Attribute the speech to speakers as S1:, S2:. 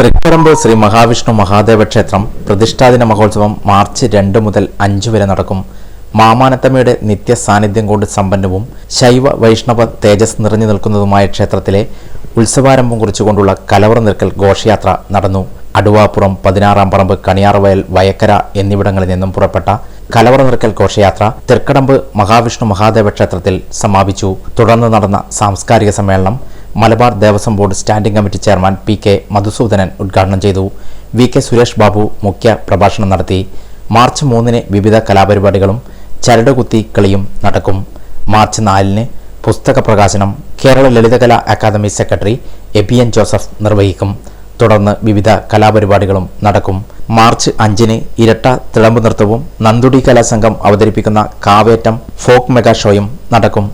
S1: തൃക്കടമ്പ് ശ്രീ മഹാവിഷ്ണു മഹാദേവ ക്ഷേത്രം പ്രതിഷ്ഠാദിന മഹോത്സവം മാർച്ച് രണ്ട് മുതൽ അഞ്ച് വരെ നടക്കും. മാമാനത്തമ്മയുടെ നിത്യ സാന്നിധ്യം കൊണ്ട് സമ്പന്നവും ശൈവ വൈഷ്ണവ തേജസ് നിറഞ്ഞു നിൽക്കുന്നതുമായ ക്ഷേത്രത്തിലെ ഉത്സവാരംഭം കുറിച്ചുകൊണ്ടുള്ള കലവറ നിൽക്കൽ ഘോഷയാത്ര നടന്നു. അടുവാപ്പുറം പതിനാറാം പറമ്പ് കണിയാർവയൽ വയക്കര എന്നിവിടങ്ങളിൽ നിന്നും പുറപ്പെട്ട കലവറ നിൽക്കൽ ഘോഷയാത്ര തൃക്കടമ്പ് മഹാവിഷ്ണു മഹാദേവ ക്ഷേത്രത്തിൽ സമാപിച്ചു. തുടർന്ന് നടന്ന സാംസ്കാരിക സമ്മേളനം Malabar Devaswom board standing committee chairman P K Madhusoodanan ഉദ്ഘാടനം ചെയ്തു. വി കെ സുരേഷ് ബാബു മുഖ്യ പ്രഭാഷണം നടത്തി. മാർച്ച് മൂന്നിന് വിവിധ കലാപരിപാടികളും ചരടുകുത്തി കളിയും നടക്കും. മാർച്ച് നാലിന് പുസ്തക പ്രകാശനം Kerala Lalithakala academy secretary Abian Joseph നിർവഹിക്കും. തുടർന്ന് വിവിധ കലാപരിപാടികളും നടക്കും. മാർച്ച് അഞ്ചിന് ഇരട്ട തിളമ്പ് നൃത്തവും നന്ദുടി കലാസംഘം അവതരിപ്പിക്കുന്ന കാവേറ്റം ഫോക്ക് മെഗാ ഷോയും നടക്കും.